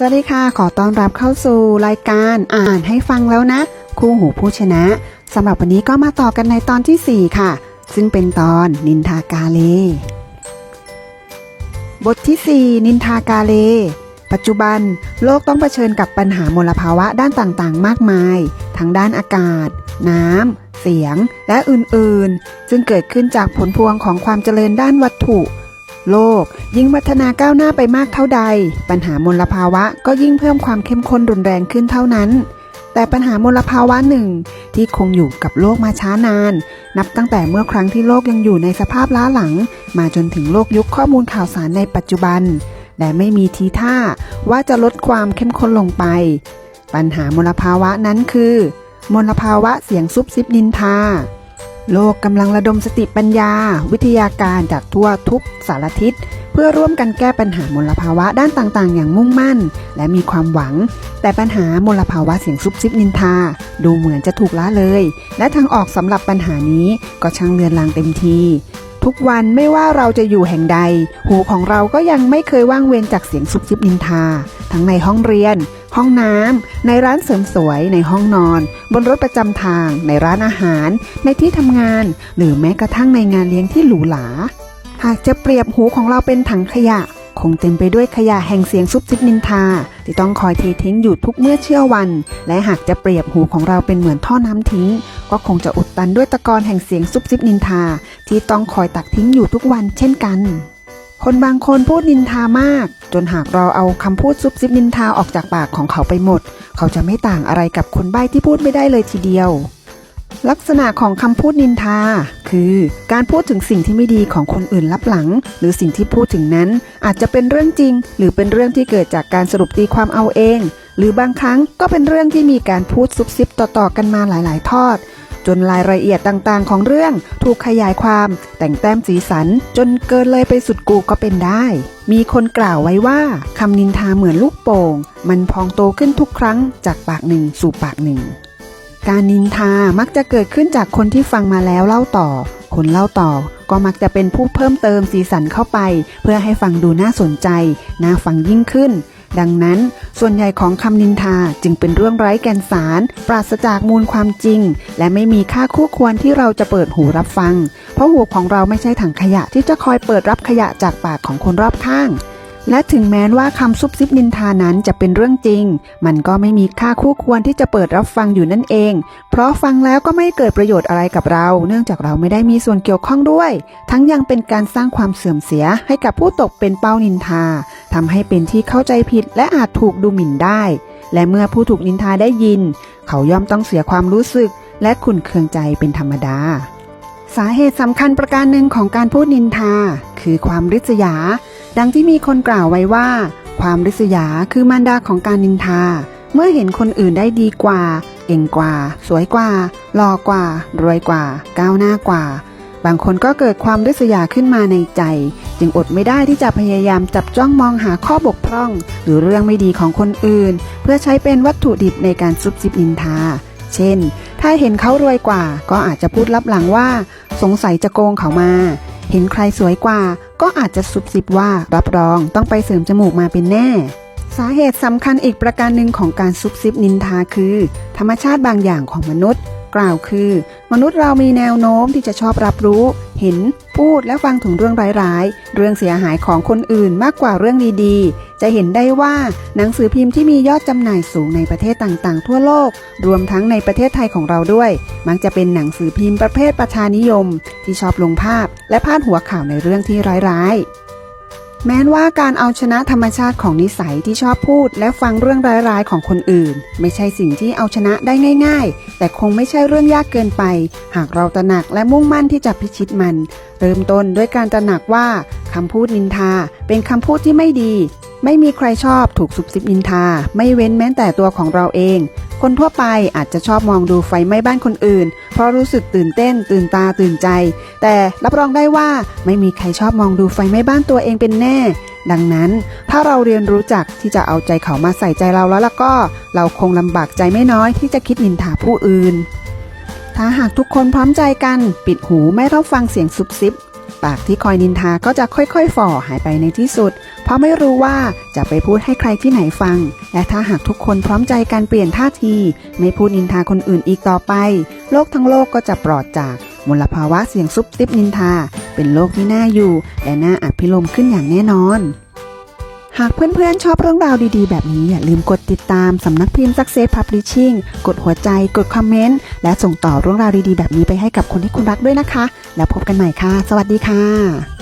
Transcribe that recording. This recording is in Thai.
สวัสดีค่ะ ขอต้อนรับเข้าสู่รายการอ่านให้ฟังแล้วนะ คู่หูผู้ชนะสำหรับวันนี้ก็มาต่อกันในตอนทีสี่ 4 ค่ะ ซึ่งเป็นตอนนินทากาเล บทที่ 4 นินทากาเล ปัจจุบันโลกต้องเผชิญกับปัญหามลภาวะด้านต่างๆ มากมาย ทั้งด้านอากาศ น้ำเสียงและอื่นๆ ซึ่งเกิดขึ้นจากผลพวงของความเจริญด้านวัตถุ โลก ยิ่งพัฒนาก้าวหน้าไปมากเท่าใด ปัญหามลภาวะก็ยิ่งเพิ่มความเข้มข้นรุนแรงขึ้นเท่านั้นแต่ปัญหามลภาวะหนึ่งที่คงอยู่กับโลกมาช้านาน นับตั้งแต่เมื่อครั้งที่โลกยังอยู่ในสภาพล้าหลัง มาจนถึงโลกยุคข้อมูลข่าวสารในปัจจุบัน และไม่มีทีท่าว่าจะลดความเข้มข้นลงไป ปัญหามลภาวะนั้นคือ มลภาวะเสียงซุบซิบนินทา โลกกำลังระดมสติปัญญา วิทยาการจากทั่วทุกสารทิศ เพื่อร่วมกันแก้ปัญหามลภาวะด้านต่างๆ อย่างมุ่งมั่น และมีความหวัง แต่ปัญหามลภาวะเสียงซุบซิบนินทา ดูเหมือนจะถูกละเลย และทางออกสำหรับปัญหานี้ก็ช่างเลือนลางเต็มที ทุกวันไม่ว่าเราจะอยู่แห่งใด หูของเราก็ยังไม่เคยว่างเว้นจากเสียงซุบซิบนินทา ทั้งในห้องเรียน ห้องน้ำในร้านเสริมสวย ในห้องนอน บนรถประจำทาง ในร้านอาหาร ในที่ทำงาน หรือแม้กระทั่งในงานเลี้ยงที่หรูหราหากจะเปรียบหูของเราเป็นถังขยะ คงเต็มไปด้วยขยะแห่งเสียงซุบซิบนินทา ที่ต้องคอยเททิ้งอยู่ทุกเมื่อเชื่อวัน และหากจะเปรียบหูของเราเป็นเหมือนท่อน้ำทิ้ง ก็คงจะอุดตันด้วยตะกอนแห่งเสียงซุบซิบนินทา ที่ต้องคอยตักทิ้งอยู่ทุกวันเช่นกัน คนบางคนพูดนินทามาก จนหากเราเอาคำพูดซุบซิบนินทาออกจากปากของเขาไปหมด เขาจะไม่ต่างอะไรกับคนใบ้ที่พูดไม่ได้เลยทีเดียว ลักษณะของคำพูดนินทา คือการพูดถึงสิ่งที่ไม่ดีของคนอื่นลับหลัง หรือสิ่งที่พูดถึงนั้น อาจจะเป็นเรื่องจริง หรือเป็นเรื่องที่เกิดจากการสรุปตีความเอาเอง หรือบางครั้งก็เป็นเรื่องที่มีการพูดซุบซิบต่อๆกันมาหลาย ๆ ทอด จนรายละเอียดต่างๆ ของเรื่องถูกขยายความ แต่งแต้มสีสัน จนเกินเลยไปสุดกูก็เป็นได้ มีคนกล่าวไว้ว่าคำนินทาเหมือนลูกโป่ง มันพองโตขึ้นทุกครั้งจากปากหนึ่งสู่ปากหนึ่ง การนินทามักจะเกิดขึ้นจากคนที่ฟังมาแล้วเล่าต่อ คนเล่าต่อก็มักจะเป็นผู้เพิ่มเติมสีสันเข้าไป เพื่อให้ฟังดูน่าสนใจ น่าฟังยิ่งขึ้น ดังนั้น ส่วนใหญ่ของคำนินทาจึงเป็นเรื่องไร้แก่นสาร ปราศจากมูลความจริง และไม่มีค่าคู่ควรที่เราจะเปิดหูรับฟัง เพราะหูของเราไม่ใช่ถังขยะที่จะคอยเปิดรับขยะจากปากของคนรอบข้าง และถึงแม้ว่าคำซุบซิบนินทานั้นจะเป็นเรื่องจริง มันก็ไม่มีค่าคู่ควรที่จะเปิดรับฟังอยู่นั่นเอง เพราะฟังแล้วก็ไม่เกิดประโยชน์อะไรกับเรา เนื่องจากเราไม่ได้มีส่วนเกี่ยวข้องด้วย ทั้งยังเป็นการสร้างความเสื่อมเสียให้กับผู้ตกเป็นเป้านินทาทำให้เป็นที่เข้าใจผิดและอาจถูกดูหมิ่นได้ และเมื่อผู้ถูกนินทาได้ยิน เขาย่อมต้องเสียความรู้สึก และขุ่นเคืองใจเป็นธรรมดาสาเหตุสำคัญประการหนึ่งของการพูดนินทา คือความริษยา ดังที่มีคนกล่าวไว้ว่า ความริษยาคือมารดาของการนินทา เมื่อเห็นคนอื่นได้ดีกว่า เก่งกว่า สวยกว่าหล่อกว่า รวยกว่า ก้าวหน้ากว่า บางคนก็เกิดความริษยาขึ้นมาในใจ จึงอดไม่ได้ที่จะพยายามจับจ้องมองหาข้อบกพร่อง หรือเรื่องไม่ดีของคนอื่น เพื่อใช้เป็นวัตถุดิบในการซุบซิบนินทา เช่น ถ้าเห็นเขารวยกว่า ก็อาจจะพูดลับหลังว่า สงสัยจะโกงเขามา เห็นใครสวยกว่า ก็อาจจะซุบซิบว่ารับรองต้องไปเสริมจมูกมาเป็นแน่ สาเหตุสำคัญอีกประการหนึ่งของการซุบซิบนินทาคือ ธรรมชาติบางอย่างของมนุษย์ กล่าวคือ มนุษย์เรามีแนวโน้มที่จะชอบรับรู้ เห็น พูดและฟังถึงเรื่องร้ายๆ เรื่องเสียหายของคนอื่นมากกว่าเรื่องดีๆ จะเห็นได้ว่าหนังสือพิมพ์ที่มียอดจำหน่ายสูงในประเทศต่างๆ ทั่วโลก รวมทั้งในประเทศไทยของเราด้วย มักจะเป็นหนังสือพิมพ์ประเภทประชานิยม ที่ชอบลงภาพและพาดหัวข่าวในเรื่องที่ร้ายๆ แม้ว่าการเอาชนะธรรมชาติของนิสัยที่ชอบพูด และฟังเรื่องร้ายๆของคนอื่น ไม่ใช่สิ่งที่เอาชนะได้ง่าย ๆ แต่คงไม่ใช่เรื่องยากเกินไป หากเราตระหนักและมุ่งมั่นที่จะพิชิตมัน เริ่มต้นด้วยการตระหนักว่าคำพูดนินทา เป็นคำพูดที่ไม่ดี ไม่มีใครชอบถูกสุบซิบนินทา ไม่เว้นแม้แต่ตัวของเราเอง คนทั่วไปอาจจะชอบมองดูไฟไหม้บ้านคนอื่น เพราะรู้สึกตื่นเต้น ตื่นตาตื่นใจ แต่รับรองได้ว่าไม่มีใครชอบมองดูไฟไหม้บ้านตัวเองเป็นแน่ ดังนั้นถ้าเราเรียนรู้จักที่จะเอาใจเขามาใส่ใจเราแล้วล่ะก็ เราคงลำบากใจไม่น้อยที่จะคิดนินทาผู้อื่น ถ้าหากทุกคนพร้อมใจกัน ปิดหูไม่รับฟังเสียงซุบซิบ ปากที่คอยนินทาก็จะค่อยๆ ฝ่อหายไปในที่สุด เพราะไม่รู้ว่าจะไปพูดให้ใครที่ไหนฟัง และถ้าหากทุกคนพร้อมใจการเปลี่ยนท่าที ไม่พูดนินทาคนอื่นอีกต่อไป โลกทั้งโลกก็จะปลอดจากมลภาวะเสียงซุบซิบนินทา เป็นโลกที่น่าอยู่ และน่าอภิรมขึ้นอย่างแน่นอน หากเพื่อนๆ ชอบเรื่องราวดีๆ แบบนี้ อย่าลืมกดติดตามสำนักพิมพ์ Success Publishing กดหัวใจ กดคอมเมนต์ และส่งต่อเรื่องราวดีๆ แบบนี้ไปให้กับคนที่คุณรักด้วยนะคะ แล้วพบกันใหม่ค่ะ สวัสดีค่ะ